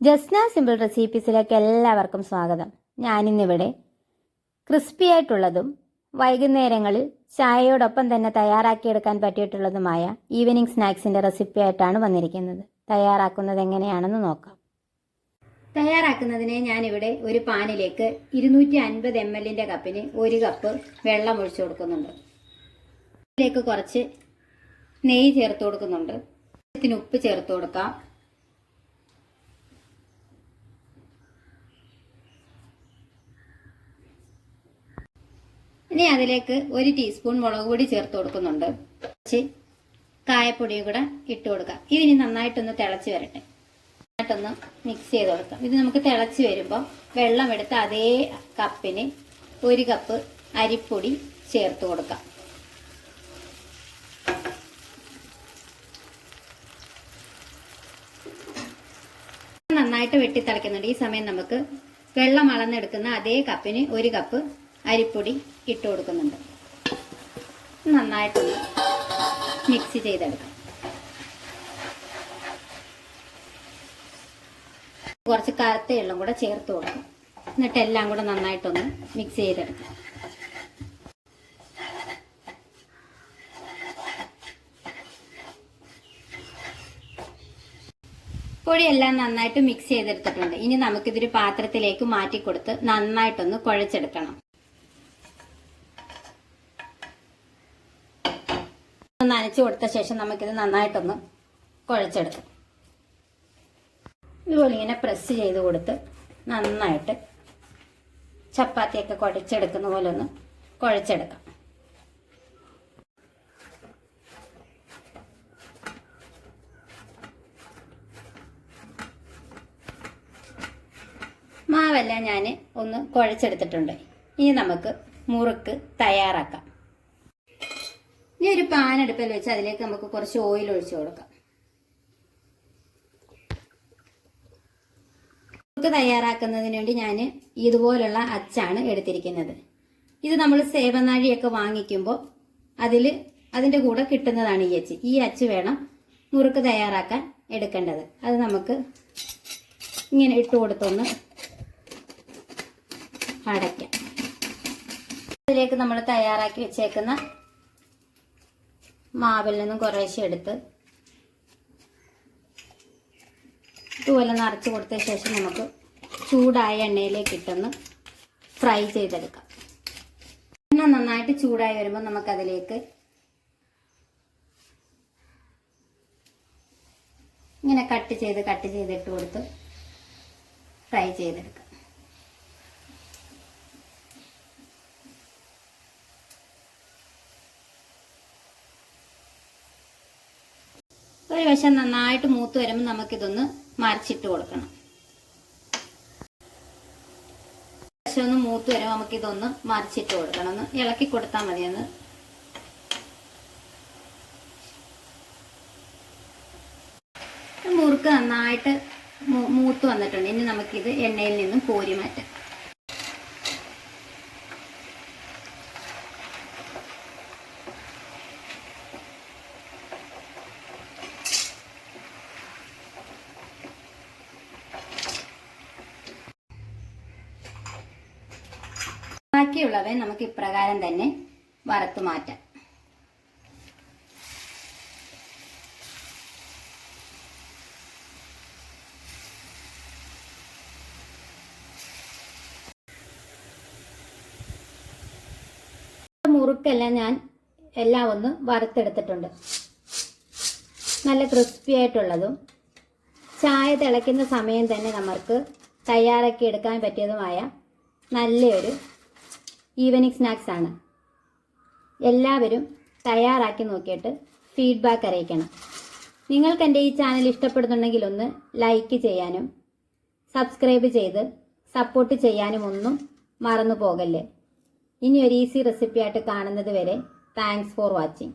Jasna simple റെസിപ്പീസിലേക്ക് എല്ലാവർക്കും സ്വാഗതം. ഞാനിന്നിവിടെ ക്രിസ്പി ആയിട്ടുള്ളതും വൈകുന്നേരങ്ങളിൽ ചായയോടൊപ്പം തന്നെ തയ്യാറാക്കിയെടുക്കാൻ പറ്റിയിട്ടുള്ളതുമായ ഈവനിങ് സ്നാക്സിന്റെ റെസിപ്പി ആയിട്ടാണ് വന്നിരിക്കുന്നത്. തയ്യാറാക്കുന്നത് എങ്ങനെയാണെന്ന് നോക്കാം. തയ്യാറാക്കുന്നതിന് ഞാനിവിടെ ഒരു പാനിലേക്ക് ഇരുന്നൂറ്റി അൻപത് എം എല്ലിന്റെ കപ്പിന് ഒരു കപ്പ് വെള്ളം ഒഴിച്ചു കൊടുക്കുന്നുണ്ട്. ഇതിലേക്ക് കുറച്ച് നെയ്യ് ചേർത്ത് കൊടുക്കുന്നുണ്ട്. ഉപ്പ് ചേർത്ത് കൊടുക്കാം. ഇനി അതിലേക്ക് ഒരു ടീസ്പൂൺ മുളക് പൊടി ചേർത്ത് കൊടുക്കുന്നുണ്ട്. കുറച്ച് കായപ്പൊടിയും കൂടെ ഇട്ട് കൊടുക്കാം. ഇതിനി നന്നായിട്ടൊന്ന് തിളച്ച് വരട്ടെ. നന്നായിട്ടൊന്ന് മിക്സ് ചെയ്ത് കൊടുക്കാം. ഇത് നമുക്ക് തിളച്ച് വരുമ്പോൾ വെള്ളം എടുത്ത് അതേ കപ്പിന് ഒരു കപ്പ് അരിപ്പൊടി ചേർത്ത് കൊടുക്കാം. നന്നായിട്ട് വെട്ടി തിളയ്ക്കുന്നുണ്ട് ഈ സമയം നമുക്ക് വെള്ളം അളന്നെടുക്കുന്ന അതേ കപ്പിന് ഒരു കപ്പ് അരിപ്പൊടി ഇട്ട് കൊടുക്കുന്നുണ്ട്. നന്നായിട്ടൊന്ന് മിക്സ് ചെയ്തെടുക്കാം. കുറച്ച് കറുത്ത എള്ളും കൂടെ ചേർത്ത് കൊടുക്കും. എന്നിട്ട് എല്ലാം കൂടെ നന്നായിട്ടൊന്ന് മിക്സ് ചെയ്തെടുക്കാം. പൊടിയെല്ലാം നന്നായിട്ട് മിക്സ് ചെയ്തെടുത്തിട്ടുണ്ട്. ഇനി നമുക്കിതൊരു പാത്രത്തിലേക്ക് മാറ്റി കൊടുത്ത് നന്നായിട്ടൊന്ന് കുഴച്ചെടുക്കണം. ഒന്ന് നനച്ചു കൊടുത്ത ശേഷം നമുക്കിത് നന്നായിട്ടൊന്ന് കുഴച്ചെടുക്കാം. ഇതുപോലെ ഇങ്ങനെ പ്രസ് ചെയ്ത് കൊടുത്ത് നന്നായിട്ട് ചപ്പാത്തിയൊക്കെ കുഴച്ചെടുക്കുന്ന പോലെ ഒന്ന് കുഴച്ചെടുക്കാം. മാവെല്ലാം ഞാൻ ഒന്ന് കുഴച്ചെടുത്തിട്ടുണ്ട്. ഇനി നമുക്ക് മുറുക്ക് തയ്യാറാക്കാം. ഇനി ഒരു പാൻ അടുപ്പിൽ വെച്ച് അതിലേക്ക് നമുക്ക് കുറച്ച് ഓയിൽ ഒഴിച്ചു കൊടുക്കാം. നമുക്ക് തയ്യാറാക്കുന്നതിന് വേണ്ടി ഞാൻ ഇതുപോലുള്ള അച്ചാണ് എടുത്തിരിക്കുന്നത്. ഇത് നമ്മൾ സേവനാഴിയൊക്കെ വാങ്ങിക്കുമ്പോൾ അതിൽ അതിന്റെ കൂടെ കിട്ടുന്നതാണ് ഈ അച്ച്. ഈ അച്ച് വേണം മുറുക്ക് തയ്യാറാക്കാൻ എടുക്കേണ്ടത്. അത് നമുക്ക് ഇങ്ങനെ ഇട്ട് കൊടുത്തൊന്ന് അടയ്ക്കാം. അതിലേക്ക് നമ്മൾ തയ്യാറാക്കി വെച്ചേക്കുന്ന മാവിൽ നിന്നും കുറേശ്ശെ എടുത്ത് ഇതുപോലെ നിറച്ച് കൊടുത്ത ശേഷം നമുക്ക് ചൂടായ എണ്ണയിലേക്ക് ഇട്ടൊന്ന് ഫ്രൈ ചെയ്തെടുക്കാം. എണ്ണ നന്നായിട്ട് ചൂടായി വരുമ്പോൾ നമുക്കതിലേക്ക് ഇങ്ങനെ കട്ട് ചെയ്ത് കട്ട് ചെയ്തിട്ട് കൊടുത്ത് ഫ്രൈ ചെയ്തെടുക്കാം. ഒരു വശം നന്നായിട്ട് മൂത്ത് വരുമ്പോൾ നമുക്കിതൊന്ന് മറിച്ചിട്ട് കൊടുക്കണം. വശം ഒന്ന് മൂത്ത് വരുമ്പോൾ നമുക്കിതൊന്ന് മറിച്ചിട്ട് കൊടുക്കണം. ഒന്ന് ഇളക്കി കൊടുത്താൽ മതി ഒന്ന്. മുറുക്ക് നന്നായിട്ട് മൂത്ത് വന്നിട്ടുണ്ട്. ഇനി നമുക്കിത് എണ്ണയിൽ നിന്നും കോരി മാറ്റാം. ബാക്കിയുള്ളവയെ നമുക്ക് ഇപ്രകാരം തന്നെ വറുത്ത് മാറ്റാം. മുറുക്കെല്ലാം ഞാൻ എല്ലാം ഒന്ന് വറുത്തെടുത്തിട്ടുണ്ട്. നല്ല ക്രിസ്പി ആയിട്ടുള്ളതും ചായ തിളയ്ക്കുന്ന സമയം തന്നെ നമുക്ക് തയ്യാറാക്കി എടുക്കാൻ പറ്റിയതുമായ നല്ലൊരു ഈവനിങ് സ്നാക്സ് ആണ്. എല്ലാവരും തയ്യാറാക്കി നോക്കിയിട്ട് ഫീഡ്ബാക്ക് അറിയിക്കണം. നിങ്ങൾക്ക് എന്റെ ഈ ചാനൽ ഇഷ്ടപ്പെടുന്നുണ്ടെങ്കിൽ ഒന്ന് ലൈക്ക് ചെയ്യാനും സബ്സ്ക്രൈബ് ചെയ്ത് സപ്പോർട്ട് ചെയ്യാനും ഒന്നും മറന്നു പോകല്ലേ. ഇനി ഒരു ഈസി റെസിപ്പി ആയിട്ട് കാണുന്നത് വരെ താങ്ക്സ് ഫോർ വാച്ചിങ്